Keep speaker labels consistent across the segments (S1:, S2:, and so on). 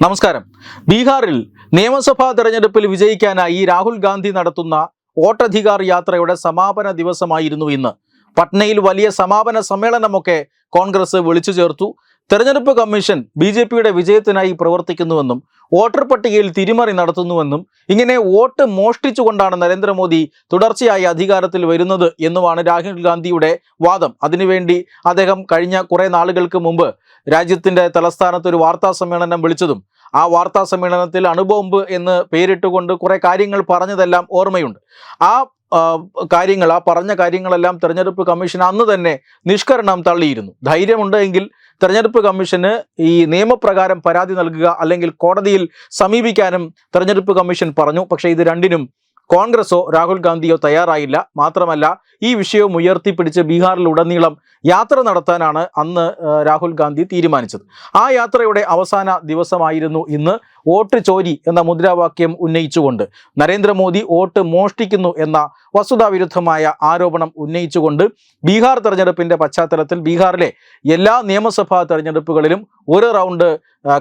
S1: നമസ്കാരം. ബീഹാറിൽ നിയമസഭാ തെരഞ്ഞെടുപ്പിൽ വിജയിക്കാനായി രാഹുൽ ഗാന്ധി നടത്തുന്ന വോട്ടധികാർ യാത്രയുടെ സമാപന ദിവസമായിരുന്നു ഇന്ന്. പട്നയിൽ വലിയ സമാപന സമ്മേളനമൊക്കെ കോൺഗ്രസ് വിളിച്ചു ചേർത്തു. തെരഞ്ഞെടുപ്പ് കമ്മീഷൻ ബി ജെ പിയുടെ വിജയത്തിനായി പ്രവർത്തിക്കുന്നുവെന്നും വോട്ടർ പട്ടികയിൽ തിരിമറി നടത്തുന്നുവെന്നും ഇങ്ങനെ വോട്ട് മോഷ്ടിച്ചുകൊണ്ടാണ് നരേന്ദ്രമോദി തുടർച്ചയായി അധികാരത്തിൽ വരുന്നത് എന്നുമാണ് രാഹുൽ ഗാന്ധിയുടെ വാദം. അതിനുവേണ്ടി അദ്ദേഹം കഴിഞ്ഞ കുറേ നാളുകൾക്ക് മുമ്പ് രാജ്യത്തിന്റെ തലസ്ഥാനത്ത് ഒരു വാർത്താ സമ്മേളനം വിളിച്ചതും ആ വാർത്താ സമ്മേളനത്തിൽ അണുബോംബ് എന്ന് പേരിട്ടുകൊണ്ട് കുറേ കാര്യങ്ങൾ പറഞ്ഞതെല്ലാം ഓർമ്മയുണ്ട്. ആ, കാര്യങ്ങൾ ആ പറഞ്ഞ കാര്യങ്ങളെല്ലാം തെരഞ്ഞെടുപ്പ് കമ്മീഷൻ അന്ന് തന്നെ നിഷ്കരണം തള്ളിയിരുന്നു. ധൈര്യമുണ്ടെങ്കിൽ തെരഞ്ഞെടുപ്പ് കമ്മീഷന് ഈ നിയമപ്രകാരം പരാതി നൽകുക അല്ലെങ്കിൽ കോടതിയിൽ സമീപിക്കാനും തെരഞ്ഞെടുപ്പ് കമ്മീഷൻ പറഞ്ഞു. പക്ഷേ ഇത് രണ്ടിനും കോൺഗ്രസോ രാഹുൽ ഗാന്ധിയോ തയ്യാറായില്ല. മാത്രമല്ല ഈ വിഷയവും ഉയർത്തിപ്പിടിച്ച് ബീഹാറിലുടനീളം യാത്ര നടത്താനാണ് അന്ന് രാഹുൽ ഗാന്ധി തീരുമാനിച്ചത്. ആ യാത്രയുടെ അവസാന ദിവസമായിരുന്നു ഇന്ന്. വോട്ട് ചോരി എന്ന മുദ്രാവാക്യം ഉന്നയിച്ചുകൊണ്ട് നരേന്ദ്രമോദി വോട്ട് മോഷ്ടിക്കുന്നു എന്ന വസ്തുതാവിരുദ്ധമായ ആരോപണം ഉന്നയിച്ചുകൊണ്ട് ബീഹാർ തെരഞ്ഞെടുപ്പിന്റെ പശ്ചാത്തലത്തിൽ ബീഹാറിലെ എല്ലാ നിയമസഭാ തെരഞ്ഞെടുപ്പുകളിലും ഒരു റൗണ്ട്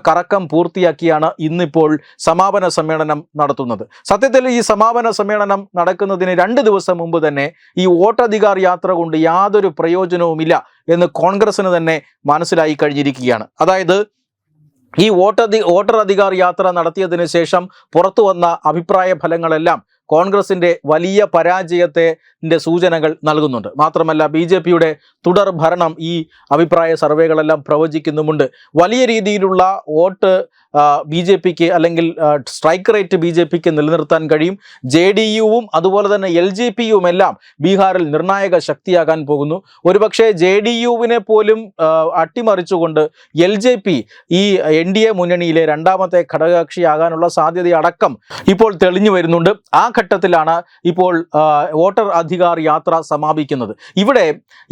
S1: കറക്കം പൂർത്തിയാക്കിയാണ് ഇന്നിപ്പോൾ സമാപന സമ്മേളനം നടത്തുന്നത്. സത്യത്തിൽ ഈ സമാപന സമ്മേളനം നടക്കുന്നതിന് രണ്ട് ദിവസം മുമ്പ് തന്നെ ഈ വോട്ടധികാർ യാത്ര കൊണ്ട് യാതൊരു പ്രയോജനവുമില്ല എന്ന് കോൺഗ്രസിന് തന്നെ മനസ്സിലായി കഴിഞ്ഞിരിക്കുകയാണ്. അതായത് ഈ വോട്ടധി വോട്ടർ അധികാർ യാത്ര നടത്തിയതിനു ശേഷം പുറത്തു വന്ന അഭിപ്രായ ഫലങ്ങളെല്ലാം കോൺഗ്രസിന്റെ വലിയ പരാജയത്തെ സൂചനകൾ നൽകുന്നുണ്ട്. മാത്രമല്ല ബി ജെ പിയുടെ തുടർ ഭരണം ഈ അഭിപ്രായ സർവേകളെല്ലാം പ്രവചിക്കുന്നുമുണ്ട്. വലിയ രീതിയിലുള്ള വോട്ട് ബി ജെ പിക്ക് അല്ലെങ്കിൽ സ്ട്രൈക്ക് റേറ്റ് ബി ജെ പിക്ക് നിലനിർത്താൻ കഴിയും. ജെ ഡി യുവും അതുപോലെ തന്നെ എൽ ജെ പിയും എല്ലാം ബീഹാറിൽ നിർണായക ശക്തിയാകാൻ പോകുന്നു. ഒരുപക്ഷെ ജെ ഡി യുവിനെ പോലും അട്ടിമറിച്ചുകൊണ്ട് എൽ ജെ പി ഈ എൻ ഡി എ മുന്നണിയിലെ രണ്ടാമത്തെ ഘടകകക്ഷിയാകാനുള്ള സാധ്യതയടക്കം ഇപ്പോൾ തെളിഞ്ഞു വരുന്നുണ്ട്. ആ ഘട്ടത്തിലാണ് ഇപ്പോൾ വോട്ടർ അധികാർ യാത്ര സമാപിക്കുന്നത്. ഇവിടെ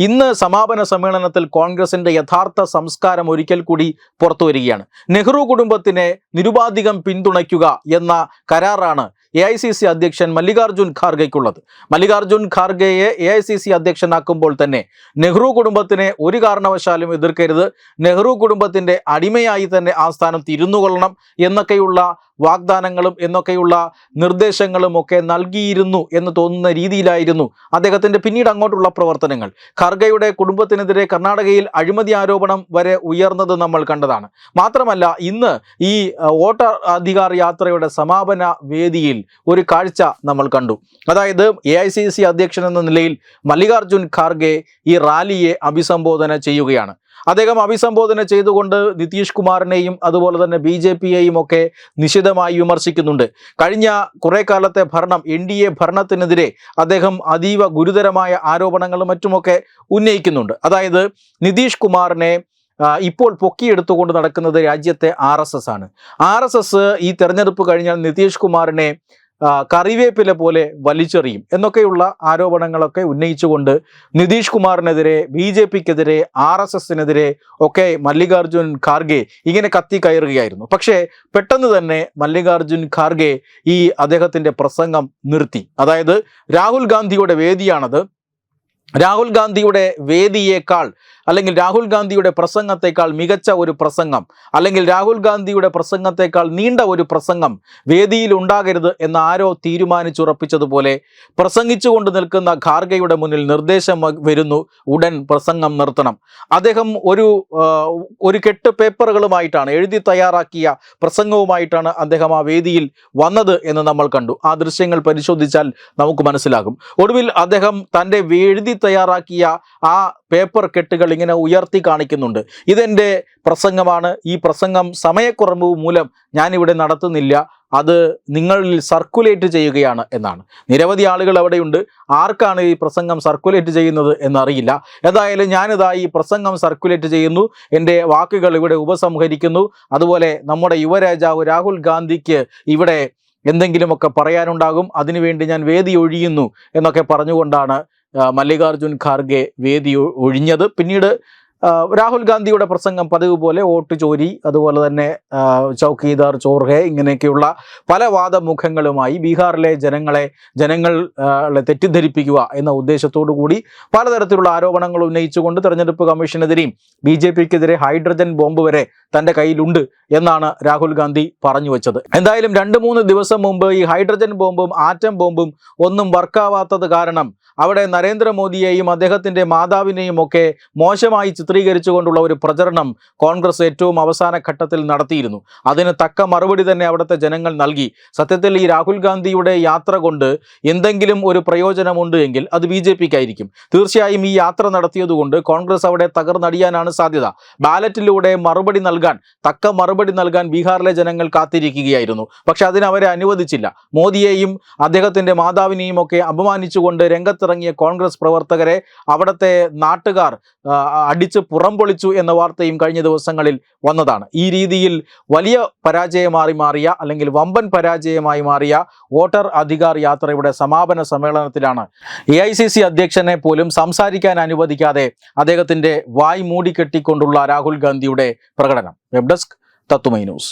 S1: ഇന്ന് സമാപന സമ്മേളനത്തിൽ കോൺഗ്രസിന്റെ യഥാർത്ഥ സംസ്കാരം ഒരിക്കൽ കൂടി പുറത്തു വരികയാണ്. നെഹ്റു കുടുംബത്തിനെ നിരുപാധികം പിന്തുണയ്ക്കുക എന്ന കരാറാണ് എ ഐ സി സി അധ്യക്ഷൻ മല്ലികാർജുൻ ഖാർഗെക്കുള്ളത് മല്ലികാർജുൻ ഖാർഗെയെ എ ഐ സി സി അധ്യക്ഷനാക്കുമ്പോൾ തന്നെ നെഹ്റു കുടുംബത്തിനെ ഒരു കാരണവശാലും എതിർക്കരുത്. നെഹ്റു കുടുംബത്തിന്റെ അടിമയായി തന്നെ ആ സ്ഥാനത്ത് ഇരുന്നു കൊള്ളണം എന്നൊക്കെയുള്ള വാഗ്ദാനങ്ങളും എന്നൊക്കെയുള്ള നിർദ്ദേശങ്ങളും ഒക്കെ നൽകിയിരുന്നു എന്ന് തോന്നുന്ന രീതിയിലായിരുന്നു അദ്ദേഹത്തിന്റെ പിന്നീട് അങ്ങോട്ടുള്ള പ്രവർത്തനങ്ങൾ. ഖർഗയുടെ കുടുംബത്തിനെതിരെ കർണാടകയിൽ അഴിമതി ആരോപണം വരെ ഉയർന്നത് നമ്മൾ കണ്ടതാണ്. മാത്രമല്ല ഇന്ന് ഈ വോട്ടർ അധികാർ യാത്രയുടെ സമാപന വേദിയിൽ ഒരു കാഴ്ച നമ്മൾ കണ്ടു. അതായത് എ അധ്യക്ഷൻ എന്ന നിലയിൽ മല്ലികാർജുൻ ഖാർഗെ ഈ റാലിയെ അഭിസംബോധന ചെയ്യുകയാണ്. അദ്ദേഹം അഭിസംബോധന ചെയ്തുകൊണ്ട് നിതീഷ് കുമാറിനെയും അതുപോലെ തന്നെ ബി ജെ പിയെയും ഒക്കെ നിശിതമായി വിമർശിക്കുന്നുണ്ട്. കഴിഞ്ഞ കുറെ കാലത്തെ ഭരണം എൻ ഡി എ ഭരണത്തിനെതിരെ അദ്ദേഹം അതീവ ഗുരുതരമായ ആരോപണങ്ങളും മറ്റുമൊക്കെ ഉന്നയിക്കുന്നുണ്ട്. അതായത് നിതീഷ് കുമാറിനെ ഇപ്പോൾ പൊക്കിയെടുത്തുകൊണ്ട് നടക്കുന്നത് രാജ്യത്തെ ആർ എസ് എസ് ആണ്. ആർ എസ് എസ് ഈ തെരഞ്ഞെടുപ്പ് കഴിഞ്ഞാൽ നിതീഷ് കുമാറിനെ കറിവേപ്പില പോലെ വലിച്ചെറിയും എന്നൊക്കെയുള്ള ആരോപണങ്ങളൊക്കെ ഉന്നയിച്ചുകൊണ്ട് നിതീഷ് കുമാറിനെതിരെ ബി ജെ പിക്കെതിരെ ആർ എസ് എസിനെതിരെ ഒക്കെ മല്ലികാർജുൻ ഖാർഗെ ഇങ്ങനെ കത്തി കയറുകയായിരുന്നു. പക്ഷേ പെട്ടെന്ന് തന്നെ മല്ലികാർജുൻ ഖാർഗെ ഈ അദ്ദേഹത്തിന്റെ പ്രസംഗം നിർത്തി. അതായത് രാഹുൽ ഗാന്ധിയുടെ വേദിയാണത്. രാഹുൽ ഗാന്ധിയുടെ വേദിയേക്കാൾ അല്ലെങ്കിൽ രാഹുൽ ഗാന്ധിയുടെ പ്രസംഗത്തെക്കാൾ മികച്ച ഒരു പ്രസംഗം അല്ലെങ്കിൽ രാഹുൽ ഗാന്ധിയുടെ പ്രസംഗത്തെക്കാൾ നീണ്ട ഒരു പ്രസംഗം വേദിയിൽ ഉണ്ടാകരുത് എന്ന് ആരോ തീരുമാനിച്ചുറപ്പിച്ചതുപോലെ പ്രസംഗിച്ചുകൊണ്ട് നിൽക്കുന്ന ഖാർഗയുടെ മുന്നിൽ നിർദ്ദേശം വരുന്നു ഉടൻ പ്രസംഗം നിർത്തണം. അദ്ദേഹം ഒരു ഒരു കെട്ട് പേപ്പറുകളുമായിട്ടാണ് എഴുതി തയ്യാറാക്കിയ പ്രസംഗവുമായിട്ടാണ് അദ്ദേഹം ആ വേദിയിൽ വന്നത് എന്ന് നമ്മൾ കണ്ടു. ആ ദൃശ്യങ്ങൾ പരിശോധിച്ചാൽ നമുക്ക് മനസ്സിലാകും. ഒടുവിൽ അദ്ദേഹം തന്റെ എഴുതി തയ്യാറാക്കിയ ആ പേപ്പർ കെട്ടുകൾ ഇങ്ങനെ ഉയർത്തി കാണിക്കുന്നുണ്ട്. ഇതെന്റെ പ്രസംഗമാണ്. ഈ പ്രസംഗം സമയക്കുറവ് മൂലം ഞാനിവിടെ നടത്തുന്നില്ല. അത് നിങ്ങളിൽ സർക്കുലേറ്റ് ചെയ്യുകയാണ് എന്നാണ്. നിരവധി ആളുകൾ അവിടെയുണ്ട്. ആർക്കാണ് ഈ പ്രസംഗം സർക്കുലേറ്റ് ചെയ്യുന്നത് എന്നറിയില്ല. എന്തായാലും ഞാനിതാ ഈ പ്രസംഗം സർക്കുലേറ്റ് ചെയ്യുന്നു. എന്റെ വാക്കുകൾ ഇവിടെ ഉപസംഹരിക്കുന്നു. അതുപോലെ നമ്മുടെ യുവരാജാവ് രാഹുൽ ഗാന്ധിക്ക് ഇവിടെ എന്തെങ്കിലുമൊക്കെ പറയാനുണ്ടാകും. അതിനുവേണ്ടി ഞാൻ വേദി ഒഴിയുന്നു എന്നൊക്കെ പറഞ്ഞുകൊണ്ടാണ് മല്ലികാർജുൻ ഖാർഗെ വേദി ഒഴിഞ്ഞത്. പിന്നീട് രാഹുൽ ഗാന്ധിയുടെ പ്രസംഗം പതിവ് പോലെ വോട്ട് ചോരി അതുപോലെ തന്നെ ചൗക്കീദാർ ചോർഹെ ഇങ്ങനെയൊക്കെയുള്ള പല വാദമുഖങ്ങളുമായി ബീഹാറിലെ ജനങ്ങളെ ജനങ്ങളെ തെറ്റിദ്ധരിപ്പിക്കുക എന്ന ഉദ്ദേശത്തോടു കൂടി പലതരത്തിലുള്ള ആരോപണങ്ങൾ ഉന്നയിച്ചുകൊണ്ട് തെരഞ്ഞെടുപ്പ് കമ്മീഷനെതിരെയും ബി ജെ പിക്കെതിരെ ഹൈഡ്രജൻ ബോംബ് വരെ തന്റെ കയ്യിലുണ്ട് എന്നാണ് രാഹുൽ ഗാന്ധി പറഞ്ഞു വെച്ചത്. എന്തായാലും രണ്ട് മൂന്ന് ദിവസം മുമ്പ് ഈ ഹൈഡ്രജൻ ബോംബും ആറ്റം ബോംബും ഒന്നും വർക്കാവാത്തത് കാരണം അവിടെ നരേന്ദ്രമോദിയെയും അദ്ദേഹത്തിന്റെ മാതാവിനെയും ഒക്കെ മോശമായി ചിത്രീകരിച്ചുകൊണ്ടുള്ള ഒരു പ്രചരണം കോൺഗ്രസ് ഏറ്റവും അവസാന ഘട്ടത്തിൽ നടത്തിയിരുന്നു. അതിന് തക്ക മറുപടി തന്നെ അവിടുത്തെ ജനങ്ങൾ നൽകി. സത്യത്തിൽ ഈ രാഹുൽ ഗാന്ധിയുടെ യാത്ര കൊണ്ട് എന്തെങ്കിലും ഒരു പ്രയോജനമുണ്ട് എങ്കിൽ അത് ബി ജെ പിക്കായിരിക്കും. തീർച്ചയായും ഈ യാത്ര നടത്തിയതുകൊണ്ട് കോൺഗ്രസ് അവിടെ തകർന്നടിയാനാണ് സാധ്യത. ബാലറ്റിലൂടെ മറുപടി നൽകാൻ തക്ക മറുപടി നൽകാൻ ബീഹാറിലെ ജനങ്ങൾ കാത്തിരിക്കുകയായിരുന്നു. പക്ഷെ അതിനവരെ അനുവദിച്ചില്ല. മോദിയെയും അദ്ദേഹത്തിന്റെ മാതാവിനെയും ഒക്കെ അപമാനിച്ചുകൊണ്ട് രംഗത്തിറങ്ങിയ കോൺഗ്രസ് പ്രവർത്തകരെ അവിടുത്തെ നാട്ടുകാർ അടിച്ച് പുറംപൊളിച്ചു എന്ന വാർത്തയും കഴിഞ്ഞ ദിവസങ്ങളിൽ വന്നതാണ്. ഈ രീതിയിൽ വലിയ പരാജയമായി മാറിയ അല്ലെങ്കിൽ വമ്പൻ പരാജയമായി മാറിയ വോട്ടർ അധികാർ യാത്രയുടെ സമാപന സമ്മേളനത്തിലാണ് എ ഐ സി സി അധ്യക്ഷനെ പോലും സംസാരിക്കാൻ അനുവദിക്കാതെ അദ്ദേഹത്തിന്റെ വായ് മൂടിക്കെട്ടിക്കൊണ്ടുള്ള രാഹുൽ ഗാന്ധിയുടെ പ്രകടനം. Web desk Thathumai news.